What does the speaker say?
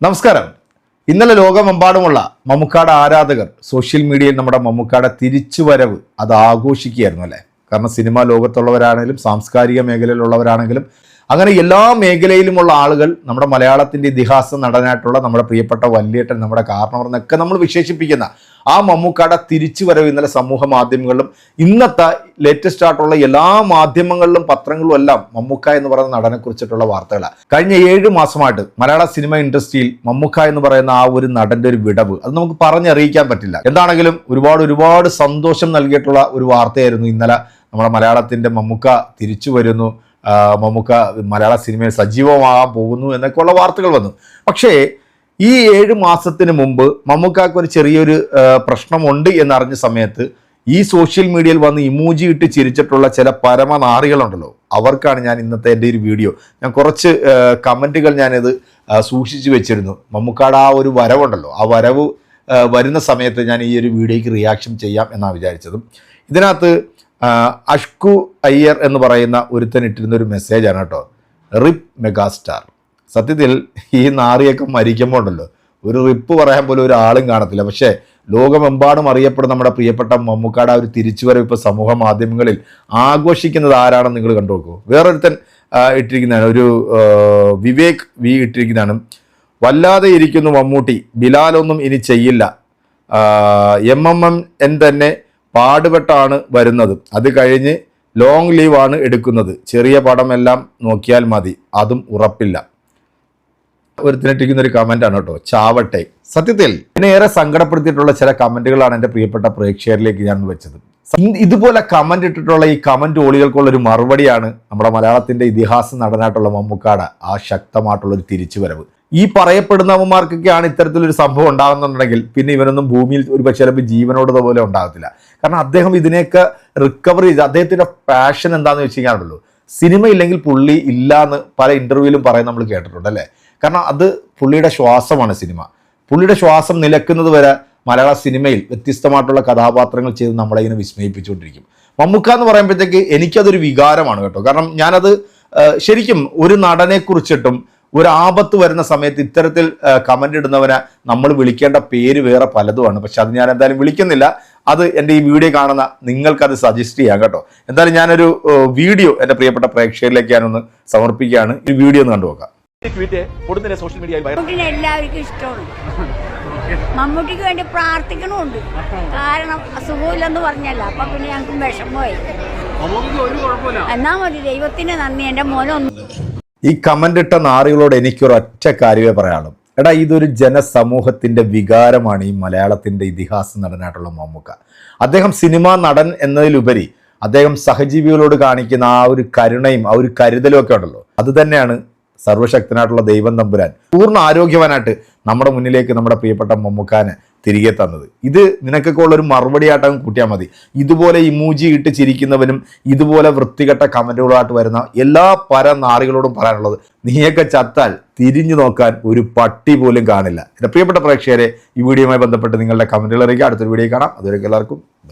നമസ്കാരം. ഇന്നലെ ലോകമെമ്പാടുമുള്ള മമ്മൂക്കാട് ആരാധകർ സോഷ്യൽ മീഡിയയിൽ നമ്മുടെ മമ്മൂക്കാടെ തിരിച്ചുവരവ് അത് ആഘോഷിക്കുകയായിരുന്നു അല്ലേ? കാരണം സിനിമാ ലോകത്തുള്ളവരാണെങ്കിലും സാംസ്കാരിക മേഖലയിലുള്ളവരാണെങ്കിലും അങ്ങനെ എല്ലാ മേഖലയിലുമുള്ള ആളുകൾ നമ്മുടെ മലയാളത്തിന്റെ ഇതിഹാസ നടനായിട്ടുള്ള നമ്മുടെ പ്രിയപ്പെട്ട വല്യേട്ടൻ നമ്മുടെ കാരണവർ എന്നൊക്കെ നമ്മൾ വിശേഷിപ്പിക്കുന്ന ആ മമ്മൂക്കാട തിരിച്ചു വരവ് ഇന്നലെ സമൂഹ മാധ്യമങ്ങളിലും ഇന്നത്തെ ലേറ്റസ്റ്റ് ആയിട്ടുള്ള എല്ലാ മാധ്യമങ്ങളിലും പത്രങ്ങളിലും എല്ലാം മമ്മൂക്ക എന്ന് പറയുന്ന നടനെ കുറിച്ചിട്ടുള്ള വാർത്തകളാണ് കഴിഞ്ഞ ഏഴ് മാസമായിട്ട് മലയാള സിനിമ ഇൻഡസ്ട്രിയിൽ മമ്മൂക്ക എന്ന് പറയുന്ന ആ ഒരു നടന്റെ ഒരു വിടവ് അത് നമുക്ക് പറഞ്ഞറിയിക്കാൻ പറ്റില്ല. എന്താണെങ്കിലും ഒരുപാട് ഒരുപാട് സന്തോഷം നൽകിയിട്ടുള്ള ഒരു വാർത്തയായിരുന്നു ഇന്നലെ നമ്മുടെ മലയാളത്തിന്റെ മമ്മൂക്ക തിരിച്ചു വരുന്നു മമ്മൂക്ക മലയാള സിനിമയിൽ സജീവമാകാൻ പോകുന്നു എന്നൊക്കെയുള്ള വാർത്തകൾ വന്നു. പക്ഷേ ഈ ഏഴ് മാസത്തിന് മുമ്പ് മമ്മൂക്കാക്ക് ഒരു ചെറിയൊരു പ്രശ്നമുണ്ട് എന്നറിഞ്ഞ സമയത്ത് ഈ സോഷ്യൽ മീഡിയയിൽ വന്ന് ഇമൂജി ഇട്ട് ചിരിച്ചിട്ടുള്ള ചില പരമനാറികളുണ്ടല്ലോ. അവർക്കാണ് ഞാൻ ഇന്നത്തെ എന്റെ ഒരു വീഡിയോ. ഞാൻ കുറച്ച് കമന്റുകൾ ഞാനിത് സൂക്ഷിച്ചു വെച്ചിരുന്നു. മമ്മൂക്കാട് ആ ഒരു വരവുണ്ടല്ലോ. ആ വരവ് വരുന്ന സമയത്ത് ഞാൻ ഈ ഒരു വീഡിയോയ്ക്ക് റിയാക്ഷൻ ചെയ്യാം എന്നാണ് വിചാരിച്ചതും. ഇതിനകത്ത് അഷ്കു അയ്യർ എന്ന് പറയുന്ന ഒരുത്തൻ ഇട്ടിരുന്ന ഒരു മെസ്സേജാണ് കേട്ടോ. റിപ്പ് മെഗാസ്റ്റാർ സത്യത്തിൽ ഈ നാറിയൊക്കെ മരിക്കുമ്പോൾ ഉണ്ടല്ലോ ഒരു റിപ്പ് പറയാൻ പോലും ഒരു ആളും കാണത്തില്ല. പക്ഷേ ലോകമെമ്പാടും അറിയപ്പെടുന്ന നമ്മുടെ പ്രിയപ്പെട്ട മമ്മൂക്കാട് ആ ഒരു തിരിച്ചുവരവ് ഇപ്പോൾ സമൂഹ മാധ്യമങ്ങളിൽ ആഘോഷിക്കുന്നത് ആരാണെന്ന് നിങ്ങൾ കണ്ടു നോക്കൂ. വേറൊരുത്തൻ ഇട്ടിരിക്കുന്നതാണ് ഒരു വിവേക് വി ഇട്ടിരിക്കുന്നതാണ്. വല്ലാതെ ഇരിക്കുന്നു മമ്മൂട്ടി ബിലാലൊന്നും ഇനി ചെയ്യില്ല. എം എം എം എൻ തന്നെ പാടുപെട്ടാണ് വരുന്നത്. അത് കഴിഞ്ഞ് ലോങ് ലീവ് ആണ് എടുക്കുന്നത്. ചെറിയ പടമെല്ലാം നോക്കിയാൽ മതി. അതും ഉറപ്പില്ല. ഒരു ഒരുത്തിനിട്ടിരിക്കുന്ന ഒരു കമന്റ് ആണ് കേട്ടോ. ചാവട്ടെ. സത്യത്തിൽ എന്നെ ഏറെ സങ്കടപ്പെടുത്തിയിട്ടുള്ള ചില കമന്റുകളാണ് എന്റെ പ്രിയപ്പെട്ട പ്രേക്ഷകരിലേക്ക് ഞാൻ വെച്ചത്. ഇതുപോലെ കമന്റ് ഇട്ടിട്ടുള്ള ഈ കമന്റ് ഓളികൾക്കുള്ള ഒരു മറുപടിയാണ് നമ്മുടെ മലയാളത്തിന്റെ ഇതിഹാസ നടനായിട്ടുള്ള മമ്മൂക്കാട് ആ ശക്തമായിട്ടുള്ള ഒരു തിരിച്ചുവരവ്. ഈ പറയപ്പെടുന്നവന്മാർക്കൊക്കെയാണ് ഇത്തരത്തിലൊരു സംഭവം ഉണ്ടാകുന്നുണ്ടെങ്കിൽ പിന്നെ ഇവനൊന്നും ഭൂമിയിൽ ഒരു പക്ഷേ ചിലപ്പോൾ ജീവനോട് പോലെ ഉണ്ടാകത്തില്ല. കാരണം അദ്ദേഹം ഇതിനെയൊക്കെ റിക്കവർ ചെയ്ത് അദ്ദേഹത്തിന്റെ പാഷൻ എന്താണെന്ന് വെച്ച് കഴിഞ്ഞാൽ സിനിമ ഇല്ലെങ്കിൽ പുള്ളി ഇല്ല എന്ന് പല ഇന്റർവ്യൂവിലും പറയാൻ നമ്മൾ കേട്ടിട്ടുണ്ട് അല്ലേ? കാരണം അത് പുള്ളിയുടെ ശ്വാസമാണ് സിനിമ പുള്ളിയുടെ ശ്വാസം നിലക്കുന്നത് വരെ മലയാള സിനിമയിൽ വ്യത്യസ്തമായിട്ടുള്ള കഥാപാത്രങ്ങൾ ചെയ്ത് നമ്മളെ ഇങ്ങനെ വിസ്മയിപ്പിച്ചുകൊണ്ടിരിക്കും. മമ്മൂക്ക എന്ന് പറയുമ്പോഴത്തേക്ക് എനിക്കതൊരു വികാരമാണ് കേട്ടോ. കാരണം ഞാനത് ശരിക്കും ഒരു നടനെ കുറിച്ചിട്ടും ഒരു ആപത്ത് വരുന്ന സമയത്ത് ഇത്തരത്തിൽ കമന്റ് ഇടുന്നവനെ നമ്മൾ വിളിക്കേണ്ട പേര് വേറെ പലതുമാണ്. പക്ഷെ അത് ഞാൻ എന്തായാലും വിളിക്കുന്നില്ല. അത് എന്റെ ഈ വീഡിയോ കാണുന്ന നിങ്ങൾക്കത് അത് സജസ്റ്റ് ചെയ്യാം കേട്ടോ. എന്തായാലും ഞാനൊരു വീഡിയോ എന്റെ പ്രിയപ്പെട്ട പ്രേക്ഷകരിലേക്ക് ഞാനൊന്ന് സമർപ്പിക്കുകയാണ്. ഈ വീഡിയോ ഒന്ന് കണ്ടുനോക്കാം. സോഷ്യൽ മീഡിയയിൽ എല്ലാവർക്കും ഇഷ്ടമാണ് മമ്മൂട്ടിക്ക് വേണ്ടി പ്രാർത്ഥിക്കണമുണ്ട്. കാരണം അസുഖമില്ലെന്ന് പറഞ്ഞല്ല. അപ്പൊ പിന്നെ ഞങ്ങൾക്ക് വിഷമമായി. എന്നാ മതി. ദൈവത്തിന് നന്ദി. എന്റെ മോനൊന്നും ഈ കമന്റ് ഇട്ട നാറികളോട് എനിക്കൊരു ഒറ്റ കാര്യമേ പറയാനുള്ളൂ. എടാ ഇതൊരു ജനസമൂഹത്തിന്റെ വികാരമാണ് ഈ മലയാളത്തിന്റെ ഇതിഹാസ നടനായിട്ടുള്ള മമ്മൂക്ക. അദ്ദേഹം സിനിമാ നടൻ എന്നതിലുപരി അദ്ദേഹം സഹജീവികളോട് കാണിക്കുന്ന ആ ഒരു കരുണയും ആ ഒരു കരുതലും ഒക്കെ ഉണ്ടല്ലോ. അത് തന്നെയാണ് സർവശക്തനായിട്ടുള്ള ദൈവം തമ്പുരാൻ പൂർണ ആരോഗ്യവാനായിട്ട് നമ്മുടെ മുന്നിലേക്ക് നമ്മുടെ പ്രിയപ്പെട്ട മമ്മൂക്കാനെ തിരികെ തന്നത്. ഇത് നിനക്കൊക്കെ ഉള്ളൊരു മറുപടിയായിട്ടങ്ങ് കൂട്ടിയാൽ മതി. ഇതുപോലെ ഇമൂജി ഇട്ട് ചിരിക്കുന്നവനും ഇതുപോലെ വൃത്തികെട്ട കമന്റുകളായിട്ട് വരുന്ന എല്ലാ പര നാറികളോടും പറയാനുള്ളത് നീയൊക്കെ ചത്താൽ തിരിഞ്ഞു നോക്കാൻ ഒരു പട്ടി പോലും കാണില്ല. എന്റെ പ്രിയപ്പെട്ട പ്രേക്ഷകരെ ഈ വീഡിയോയുമായി ബന്ധപ്പെട്ട് നിങ്ങളുടെ കമന്റുകൾ അറിയിക്കുക. അടുത്തൊരു വീഡിയോ കാണാം. അതുവരെ എല്ലാവർക്കും